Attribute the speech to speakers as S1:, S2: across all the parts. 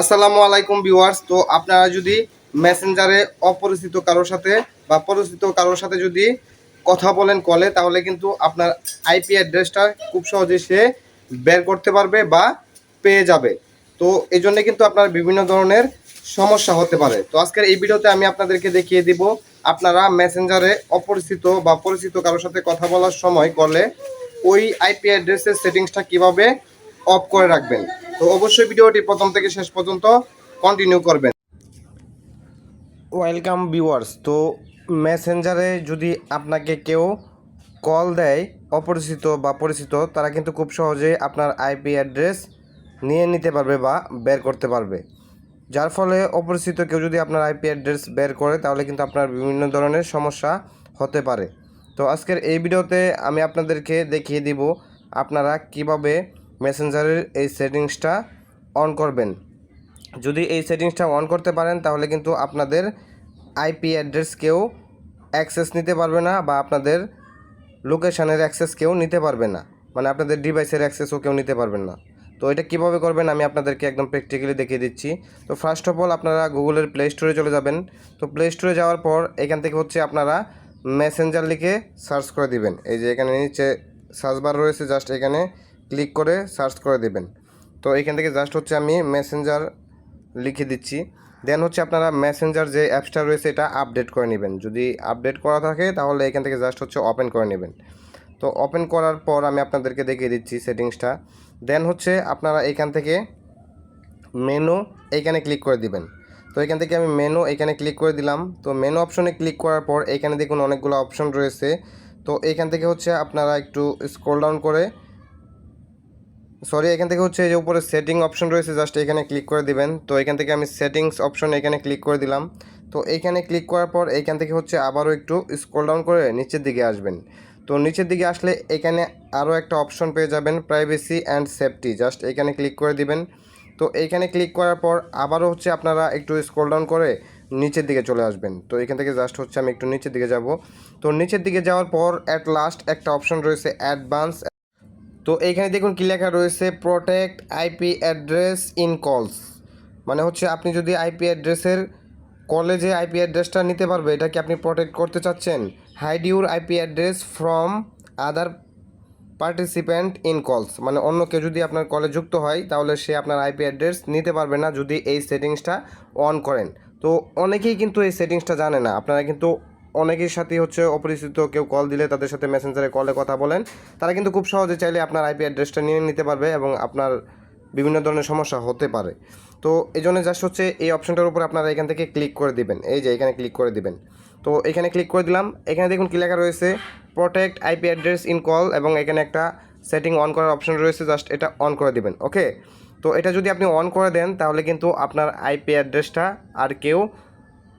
S1: আসসালামু আলাইকুম ভিউয়ার্স। তো আপনারা যদি মেসেঞ্জারে অপরিচিত কারোর সাথে বা পরিচিত কারোর সাথে যদি কথা বলেন কলে, তাহলে কিন্তু আপনার আইপি অ্যাড্রেসটা খুব সহজে সে বের করতে পারবে বা পেয়ে যাবে। তো এই জন্য কিন্তু আপনার বিভিন্ন ধরনের সমস্যা হতে পারে। তো আজকের এই ভিডিওতে আমি আপনাদেরকে দেখিয়ে দিব, আপনারা মেসেঞ্জারে অপরিচিত বা পরিচিত কারোর সাথে কথা বলার সময় কলে ওই আইপি অ্যাড্রেসের সেটিংসটা কীভাবে অফ করে রাখবেন। তো অবশ্যই ভিডিওটি প্রথম থেকে শেষ পর্যন্ত কন্টিনিউ করবেন। ওয়েলকাম ভিউয়ার্স তো মেসেঞ্জারে যদি আপনাকে কেউ কল দেয়, অপরিচিত বা পরিচিত, তারা কিন্তু খুব সহজে আপনার আইপি অ্যাড্রেস নিয়ে নিতে পারবে বা বের করতে পারবে। যার ফলে অপরিচিত কেউ যদি আপনার আইপি অ্যাড্রেস বের করে, তাহলে কিন্তু আপনার বিভিন্ন ধরনের সমস্যা হতে পারে। তো আজকের এই ভিডিওতে আমি আপনাদেরকে দেখিয়ে দিব আপনারা কীভাবে মেসেঞ্জারের এই সেটিংসটা অন করবেন। যদি এই সেটিংসটা অন করতে পারেন, তাহলে কিন্তু আপনাদের আইপি অ্যাড্রেস কেউ অ্যাক্সেস নিতে পারবে না বা আপনাদের লোকেশানের অ্যাক্সেস কেউ নিতে পারবে না। মানে আপনাদের ডিভাইসের অ্যাক্সেসও কেউ নিতে পারবেন না। তো এটা কীভাবে করবেন, আমি আপনাদেরকে একদম প্র্যাকটিক্যালি দেখিয়ে দিচ্ছি। তো ফার্স্ট অফ অল আপনারা গুগলের প্লে স্টোরে চলে যাবেন। তো প্লে স্টোরে যাওয়ার পর, এখান থেকে হচ্ছে আপনারা মেসেঞ্জার লিখে সার্চ করে দিবেন। এই যে এখানে নিচে সার্চ বার রয়েছে জাস্ট এখানে ক্লিক করে সার্চ করে দিবেন। তো এখান থেকে জাস্ট হচ্ছে আমি মেসেঞ্জার লিখে দিচ্ছি। দেন হচ্ছে আপনারা মেসেঞ্জার যে অ্যাপসটা রয়েছে এটা আপডেট করে নেবেন। যদি আপডেট করা থাকে তাহলে এখান থেকে জাস্ট হচ্ছে ওপেন করে নেবেন। তো ওপেন করার পর আমি আপনাদেরকে দেখিয়ে দিচ্ছি সেটিংসটা। দেন হচ্ছে আপনারা এখান থেকে মেনু এইখানে ক্লিক করে দিবেন। তো এখান থেকে আমি মেনু এখানে ক্লিক করে দিলাম। তো মেনু অপশনে ক্লিক করার পর এখানে দেখুন অনেকগুলো অপশন রয়েছে। তো এখান থেকে হচ্ছে আপনারা একটু স্ক্রল ডাউন করে সরি এখান থেকে হচ্ছে যে উপরে সেটিং অপশন রয়েছে জাস্ট এখানে ক্লিক করে দিবেন। তো এখান থেকে আমি সেটিংস অপশন এখানে ক্লিক করে দিলাম। তো এইখানে ক্লিক করার পর এইখান থেকে হচ্ছে আবারও একটু স্ক্রল ডাউন করে নিচের দিকে আসবেন। তো নিচের দিকে আসলে এখানে আরও একটা অপশন পেয়ে যাবেন প্রাইভেসি অ্যান্ড সেফটি জাস্ট এখানে ক্লিক করে দিবেন। তো এইখানে ক্লিক করার পর আবারও হচ্ছে আপনারা একটু স্ক্রল ডাউন করে নিচের দিকে চলে আসবেন। তো এখান থেকে জাস্ট হচ্ছে আমি একটু নিচের দিকে যাব। তো নিচের দিকে যাওয়ার পর অ্যাট লাস্ট একটা অপশন রয়েছে অ্যাডভান্স তো এইখানে দেখুন কী লেখা রয়েছে protect IP address in calls মানে হচ্ছে আপনি যদি আইপি অ্যাড্রেসের কলেজে আইপি অ্যাড্রেসটা নিতে পারবে, এটা কি আপনি প্রোটেক্ট করতে চাচ্ছেন? Hide your IP address from other participant in calls মানে অন্য কেউ যদি আপনার কলে যুক্ত হয়, তাহলে সে আপনার আইপি অ্যাড্রেস নিতে পারবে না যদি এই সেটিংসটা অন করেন। তো অনেকেই কিন্তু এই সেটিংসটা জানে না। আপনারা কিন্তু অনেকের সাথেই হচ্ছে অপরিচিত কেউ কল দিলে তাদের সাথে মেসেঞ্জারে কলে কথা বলেন। তারা কিন্তু খুব সহজে চাইলে আপনার আইপি অ্যাড্রেসটা নিয়ে নিতে পারবে এবং আপনার বিভিন্ন ধরনের সমস্যা হতে পারে। তো এই জন্য জাস্ট হচ্ছে এই অপশনটার উপর আপনারা এখান থেকে ক্লিক করে দিবেন। এই যে এখানে ক্লিক করে দিবেন। তো এখানে ক্লিক করে দিলাম। এখানে দেখুন কী লেখা রয়েছে protect IP address in call এবং এখানে একটা সেটিং অন করার অপশন রয়েছে। জাস্ট এটা অন করে দিবেন। ওকে তো এটা যদি আপনি অন করে দেন, তাহলে কিন্তু আপনার আইপি অ্যাড্রেসটা আর কেউ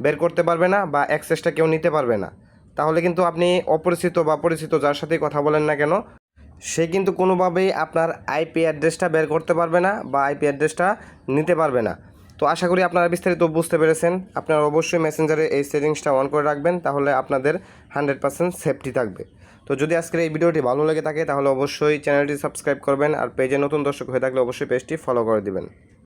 S1: বের করতে পারবে না বা অ্যাক্সেসটা কেউ নিতে পারবে না। তাহলে কিন্তু আপনি অপরিচিত বা পরিচিত যার সাথেই কথা বলেন না কেন, সে কিন্তু কোনোভাবেই আপনার আইপি অ্যাড্রেসটা বের করতে পারবে না বা আইপি অ্যাড্রেসটা নিতে পারবে না। তো আশা করি আপনারা বিস্তারিত বুঝতে পেরেছেন। আপনারা অবশ্যই মেসেঞ্জারে এই সেটিংসটা অন করে রাখবেন, তাহলে আপনাদের হান্ড্রেড পার্সেন্ট সেফটি থাকবে। তো যদি আজকের এই ভিডিওটি ভালো লেগে থাকে, তাহলে অবশ্যই চ্যানেলটি সাবস্ক্রাইব করবেন আর পেজে নতুন দর্শক হয়ে থাকলে অবশ্যই পেজটি ফলো করে দিবেন।